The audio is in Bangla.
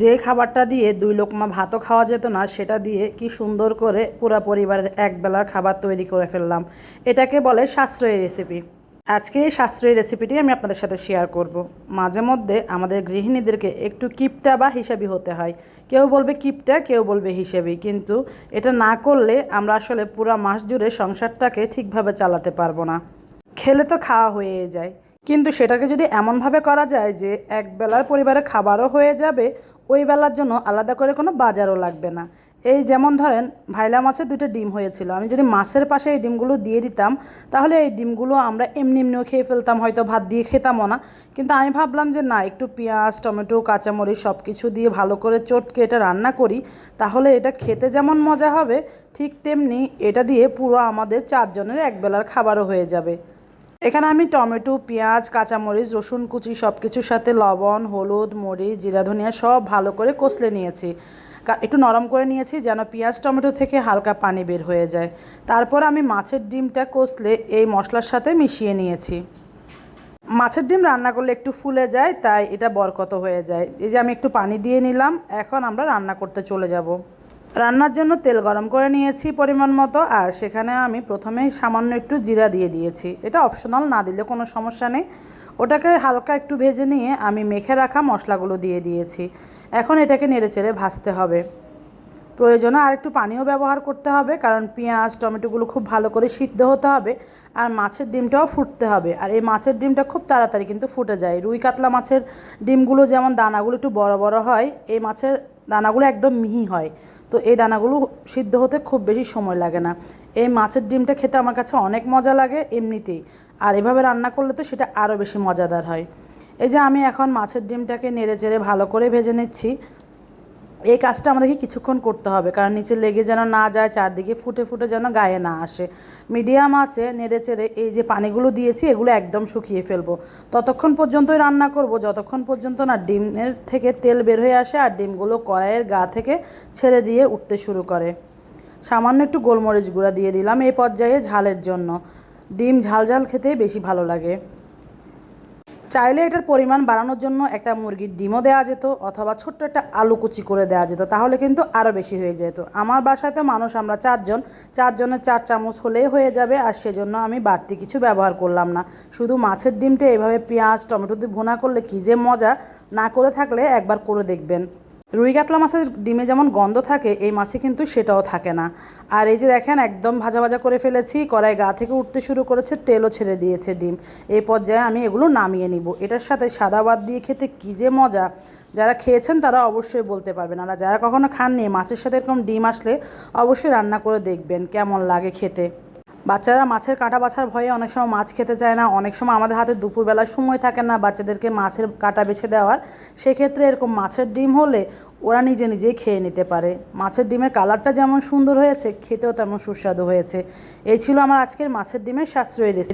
যে খাবারটা দিয়ে দুই লোকমা ভাতও খাওয়া যেত না, সেটা দিয়ে কি সুন্দর করে পুরো পরিবারের একবেলার খাবার তৈরি করে ফেললাম। এটাকে বলে সাশ্রয়ী রেসিপি আজকে এই সাশ্রয়ী রেসিপিটি আমি আপনাদের সাথে শেয়ার করব। মাঝে মধ্যে আমাদের গৃহিণীদেরকে একটু কিপটা বা হিসাবি হতে হয়। কেউ বলবে কিপটা, কেউ বলবে হিসেবি, কিন্তু এটা না করলে আমরা আসলে পুরো মাস জুড়ে সংসারটাকে ঠিকভাবে চালাতে পারব না। খেলে তো খাওয়া হয়ে যায়। কিন্তু সেটাকে যদি এমনভাবে করা যায় যে এক বেলার পরিবারে খাবারও হয়ে যাবে, ওই বেলার জন্য আলাদা করে কোনো বাজারও লাগবে না। এই যেমন ধরেন, ভাইলা মাছের দুটো ডিম হয়েছিল। আমি যদি মাছের পাশে এই ডিমগুলো দিয়ে দিতাম, তাহলে এই ডিমগুলো আমরা এমনি এমনিও খেয়ে ফেলতাম, হয়তো ভাত দিয়ে খেতামও না। কিন্তু আমি ভাবলাম যে না, একটু পেঁয়াজ, টমেটো, কাঁচামরিচ সব কিছু দিয়ে ভালো করে চটকে এটা রান্না করি, তাহলে এটা খেতে যেমন মজা হবে, ঠিক তেমনি এটা দিয়ে পুরো আমাদের চারজনের একবেলার খাবারও হয়ে যাবে। এখানে আমি টমেটো, পেঁয়াজ, কাঁচামরিচ, রসুন কুচি সব কিছুর সাথে লবণ, হলুদ, মরিচ, জিরা, ধনিয়া সব ভালো করে কষলে নিয়েছি। একটু নরম করে নিয়েছি যেন পেঁয়াজ, টমেটো থেকে হালকা পানি বের হয়ে যায়। তারপর আমি মাছের ডিমটা কষলে এই মশলার সাথে মিশিয়ে নিয়েছি। মাছের ডিম রান্না করলে একটু ফুলে যায়, তাই এটা বরকত হয়ে যায়। এই যে আমি একটু পানি দিয়ে নিলাম, এখন আমরা রান্না করতে চলে যাব। রান্নার জন্য তেল গরম করে নিয়েছি পরিমাণ মতো, আর সেখানে আমি প্রথমেই সামান্য একটু জিরা দিয়ে দিয়েছি। এটা অপশনাল না দিলে কোনো সমস্যা নেই। ওটাকে হালকা একটু ভেজে নিয়ে আমি মেখে রাখা মশলাগুলো দিয়ে দিয়েছি। এখন এটাকে নেড়েচেড়ে ভাজতে হবে। প্রয়োজনে আর একটু পানিও ব্যবহার করতে হবে, কারণ পেঁয়াজ, টমেটোগুলো খুব ভালো করে সিদ্ধ হতে হবে, আর মাছের ডিমটাও ফুটতে হবে। আর এই মাছের ডিমটা খুব তাড়াতাড়ি কিন্তু ফুটে যায়। রুই কাতলা মাছের ডিমগুলো যেমন দানাগুলো একটু বড় বড় হয়, এই মাছের দানাগুলো একদম মিহি হয়। তো এই দানাগুলো সিদ্ধ হতে খুব বেশি সময় লাগে না। এই মাছের ডিমটা খেতে আমার কাছে অনেক মজা লাগে এমনিতেই। আর এভাবে রান্না করলে তো সেটা আরও বেশি মজাদার হয়। এই যে আমি এখন মাছের ডিমটাকে নেড়ে চেড়ে ভালো করে ভেজে নিচ্ছি। এই কাজটা আমাদেরকে কিছুক্ষণ করতে হবে, কারণ নিচে লেগে যেন না যায়, চারদিকে ফুটে ফুটে যেন গায়ে না আসে। মিডিয়াম আছে, নেড়ে চেড়ে এই যে পানিগুলো দিয়েছি, এগুলো একদম শুকিয়ে ফেলব। ততক্ষণ পর্যন্তই রান্না করব, যতক্ষণ পর্যন্ত না ডিমের থেকে তেল বের হয়ে আসে আর ডিমগুলো কড়াইয়ের গা থেকে ছেড়ে দিয়ে উঠতে শুরু করে। সামান্য একটু গোলমরিচ গুঁড়া দিয়ে দিলাম, এই পর্যায়ে ঝালের জন্য। ডিম ঝাল ঝাল খেতে বেশি ভালো লাগে। চাইলে এটার পরিমাণ বাড়ানোর জন্য একটা মুরগির ডিমও দেওয়া যেত অথবা ছোট্ট একটা আলু কুচি করে দেওয়া যেত, তাহলে কিন্তু আরও বেশি হয়ে যেত। আমার বাসায় তো মানুষ, আমরা চারজন, চারজনের চার চামচ হলেই হয়ে যাবে আর সেজন্য আমি বাড়তি কিছু ব্যবহার করলাম না। শুধু মাছের ডিমটা এভাবে পেঁয়াজ, টমেটো দিয়ে ভুনা করলে কী যে মজা, না করে থাকলে একবার করে দেখবেন। রুই কাতলা মাছের ডিমে যেমন গন্ধ থাকে, এই মাছে কিন্তু সেটাও থাকে না। আর এই যে দেখেন, একদম ভাজা ভাজা করে ফেলেছি, কড়াই গা থেকে উঠতে শুরু করেছে, তেলও ছেড়ে দিয়েছে ডিম। এই পর্যায়ে আমি এগুলো নামিয়ে নিব। এটার সাথে সাদা ভাত দিয়ে খেতে কী যে মজা। যারা খেয়েছেন তারা অবশ্যই বলতে পারবেন। আর যারা কখনো খাননি মাছের সাথে এরকম ডিম আসলে অবশ্যই রান্না করে দেখবেন, কেমন লাগে খেতে। বাচ্চারা মাছের কাঁটা বাছার ভয়ে অনেক সময় মাছ খেতে চায় না, অনেক সময় আমাদের হাতে দুপুরবেলা সময় থাকে না বাচ্চাদেরকে মাছের কাঁটা বেছে দেওয়ার। সেক্ষেত্রে এরকম মাছের ডিম হলে ওরা নিজে নিজেই খেয়ে নিতে পারে। মাছের ডিমের কালারটা যেমন সুন্দর হয়েছে, খেতেও তেমন সুস্বাদু হয়েছে। এই ছিল আমার আজকের মাছের ডিমের সাশ্রয়ী রেসিপি